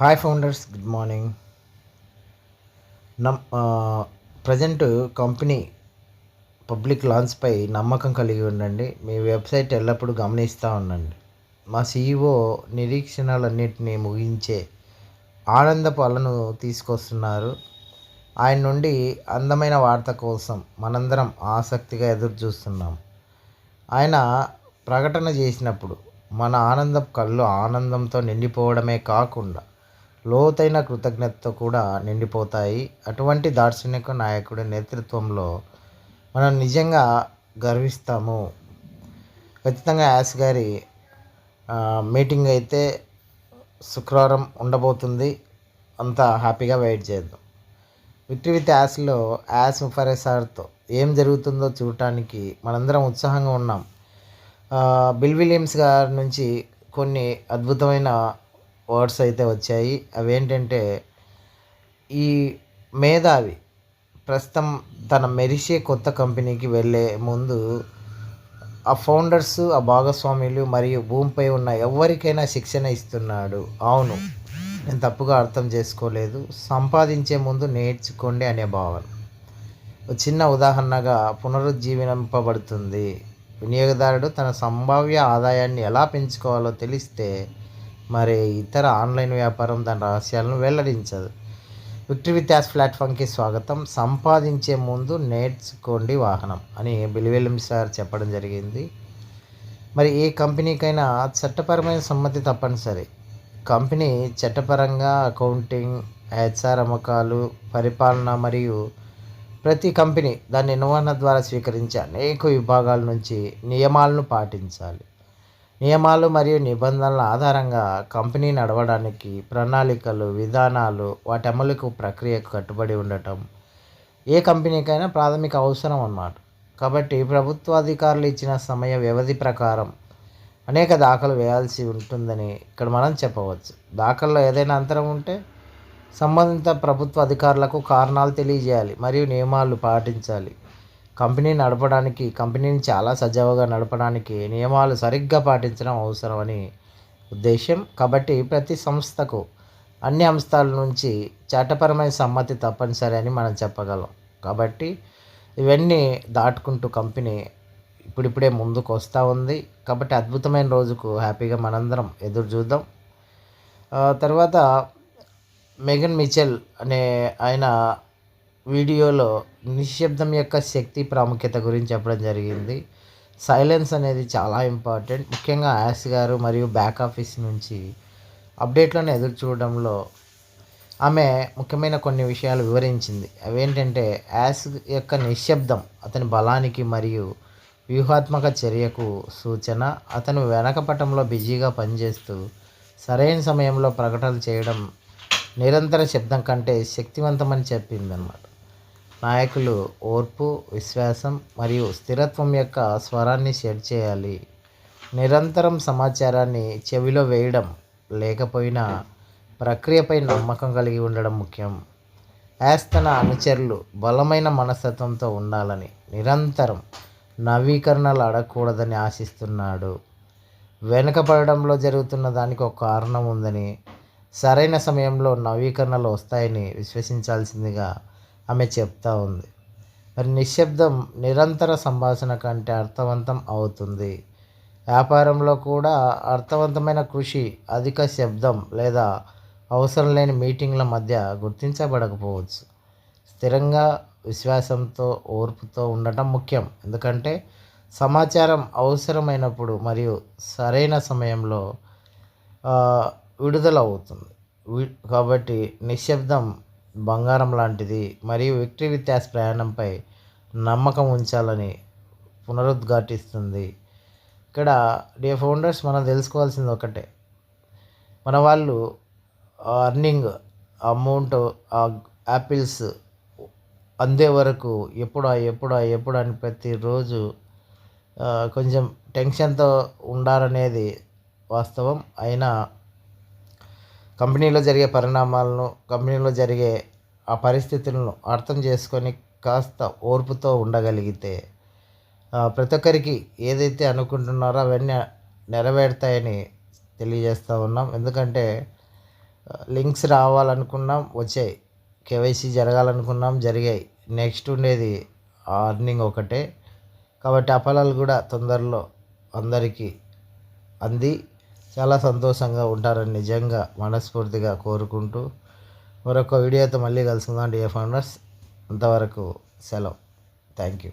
Hi founders good morning నమ్ present company public లాంచ్పై నమ్మకం కలిగి ఉండండి. మీ వెబ్సైట్ ఎల్లప్పుడూ గమనిస్తూ ఉండండి. మా సీఈఓ నిరీక్షణలన్నింటినీ ముగించే ఆనందపు అలను తీసుకొస్తున్నారు. ఆయన నుండి అందమైన వార్త కోసం మనందరం ఆసక్తిగా ఎదురు చూస్తున్నాం ఆయన ప్రకటన చేసినప్పుడు మన ఆనందపు కళ్ళు ఆనందంతో నిండిపోవడమే కాకుండా లోతైన కృతజ్ఞతతో కూడా నిండిపోతాయి. అటువంటి దార్శనిక నాయకుడి నేతృత్వంలో మనం నిజంగా గర్విస్తాము. ఖచ్చితంగా యాస్ గారి మీటింగ్ అయితే శుక్రవారం ఉండబోతుంది. అంతా హ్యాపీగా వెయిట్ చేద్దాం. విక్టరీ విత్ యాస్లో యాస్ ముఫరెసార్తో ఏం జరుగుతుందో చూడటానికి మనందరం ఉత్సాహంగా ఉన్నాం. బిల్ విలియమ్స్ గారి నుంచి కొన్ని అద్భుతమైన వర్డ్స్ అయితే వచ్చాయి. అవి ఏంటంటే ఈ మేధావి ప్రస్తుతం తన మెరిసే కొత్త కంపెనీకి వెళ్ళే ముందు ఆ ఫౌండర్స్ ఆ భాగస్వాములు మరియు భూమిపై ఉన్న ఎవరికైనా శిక్షణ ఇస్తున్నాడు. అవును నేను తప్పుగా అర్థం చేసుకోలేదు. సంపాదించే ముందు నేర్చుకోండి అనే భావన. ఒక చిన్న ఉదాహరణగా పునరుజ్జీవింపబడుతుంది. వినియోగదారుడు తన సంభావ్య ఆదాయాన్ని ఎలా పెంచుకోవాలో తెలిస్తే మరి ఇతర ఆన్లైన్ వ్యాపారం దాని రహస్యాలను వెల్లడించదు. విక్టరీ విత్ యాస్ ప్లాట్ఫామ్కి స్వాగతం. సంపాదించే ముందు నేర్చుకోండి వాహనం అని బిలివెల్లిం సార్ చెప్పడం జరిగింది. మరి ఏ కంపెనీకైనా చట్టపరమైన సమ్మతి తప్పనిసరి. కంపెనీ చట్టపరంగా అకౌంటింగ్ హెచ్ఆర్ అమ్మకాలు పరిపాలన మరియు ప్రతి కంపెనీ దాని నిర్వహణ ద్వారా స్వీకరించే అనేక విభాగాల నుంచి నియమాలను పాటించాలి. నియమాలు మరియు నిబంధనల ఆధారంగా కంపెనీ నడవడానికి ప్రణాళికలు విధానాలు వాటి అమలుకు ప్రక్రియకు కట్టుబడి ఉండటం ఏ కంపెనీకైనా ప్రాథమిక అవసరం అన్నమాట. కాబట్టి ప్రభుత్వ అధికారులు ఇచ్చిన సమయ వ్యవధి ప్రకారం అనేక దాఖలు వేయాల్సి ఉంటుందని ఇక్కడ మనం చెప్పవచ్చు. దాఖల్లో ఏదైనా అంతరం ఉంటే సంబంధిత ప్రభుత్వ అధికారులకు కారణాలు తెలియజేయాలి మరియు నియమాలు పాటించాలి. కంపెనీ నడపడానికి కంపెనీని చాలా సజావుగా నడపడానికి నియమాలు సరిగ్గా పాటించడం అవసరమని ఉద్దేశం కాబట్టి ప్రతి సంస్థకు అన్ని అంశాల నుంచి చట్టపరమైన సమ్మతి తప్పనిసరి అని మనం చెప్పగలం. కాబట్టి ఇవన్నీ దాటుకుంటూ కంపెనీ ఇప్పుడిప్పుడే ముందుకు వస్తూ ఉంది. కాబట్టి అద్భుతమైన రోజుకు హ్యాపీగా మనందరం ఎదురు చూద్దాం. తర్వాత మెగన్ మిచెల్ అనే ఆయన వీడియోలో నిశ్శబ్దం యొక్క శక్తి ప్రాముఖ్యత గురించి చెప్పడం జరిగింది. సైలెన్స్ అనేది చాలా ఇంపార్టెంట్. ముఖ్యంగా యాస్ గారు మరియు బ్యాక్ ఆఫీస్ నుంచి అప్డేట్లను ఎదురు చూడడంలో ఆమె ముఖ్యమైన కొన్ని విషయాలు వివరించింది. అవేంటంటే యాస్ యొక్క నిశ్శబ్దం అతని బలానికి మరియు వ్యూహాత్మక చర్యకు సూచన అతను వెనకపటంలో బిజీగా పనిచేస్తూ సరైన సమయంలో ప్రకటనలు చేయడం నిరంతర శబ్దం కంటే శక్తివంతమని చెప్పిందన్నమాట. నాయకులు ఓర్పు విశ్వాసం మరియు స్థిరత్వం యొక్క స్వరాన్ని షేర్ చేయాలి. నిరంతరం సమాచారాన్ని చెవిలో వేయడం లేకపోయినా ప్రక్రియపై నమ్మకం కలిగి ఉండడం ముఖ్యం. యాస్ తన అనుచరులు బలమైన మనస్తత్వంతో ఉండాలని నిరంతరం నవీకరణలు అడగకూడదని ఆశిస్తున్నాడు. వెనుకపడడంలో జరుగుతున్న దానికి ఒక కారణం ఉందని సరైన సమయంలో నవీకరణలు వస్తాయని విశ్వసించాల్సిందిగా ఆమె చెప్తా ఉంది. మరి నిశ్శబ్దం నిరంతర సంభాషణ కంటే అర్థవంతం అవుతుంది. వ్యాపారంలో కూడా అర్థవంతమైన కృషి అధిక శబ్దం లేదా అవసరం లేని మీటింగ్ల మధ్య గుర్తించబడకపోవచ్చు. స్థిరంగా విశ్వాసంతో ఓర్పుతో ఉండటం ముఖ్యం. ఎందుకంటే సమాచారం అవసరమైనప్పుడు మరియు సరైన సమయంలో విడుదల అవుతుంది వి- కాబట్టి నిశ్శబ్దం బంగారం లాంటిది మరియు విక్టరీ విత్యాస్ ప్రయాణంపై నమ్మకం ఉంచాలని పునరుద్ఘాటిస్తుంది. ఇక్కడ డే ఫౌండర్స్ మనం తెలుసుకోవాల్సింది ఒకటే. మన వాళ్ళు అర్నింగ్ అమౌంట్ ఆ యాపిల్స్ అందే వరకు ఎప్పుడా ఎప్పుడా ఎప్పుడు అని ప్రతిరోజు కొంచెం టెన్షన్తో ఉండాలనేది వాస్తవం. అయినా కంపెనీలో జరిగే పరిణామాలను కంపెనీలో జరిగే ఆ పరిస్థితులను అర్థం చేసుకొని కాస్త ఓర్పుతో ఉండగలిగితే ప్రతి ఒక్కరికి ఏదైతే అనుకుంటున్నారో అవన్నీ నెరవేరుతాయని తెలియజేస్తూ ఉన్నాం. ఎందుకంటే లింక్స్ రావాలనుకున్నాం వచ్చాయి. కేవైసీ జరగాలనుకున్నాం జరిగాయి. నెక్స్ట్ ఉండేది అర్నింగ్ ఒకటే. కాబట్టి అపలాలు కూడా తొందరలో అందరికీ అంది. చాలా సంతోషంగా ఉంటారని నిజంగా మనస్ఫూర్తిగా కోరుకుంటూ మరొక వీడియోతో మళ్ళీ కలుసుకుందాం డియర్ ఫౌండర్స్ అంతవరకు సెలవు. Thank you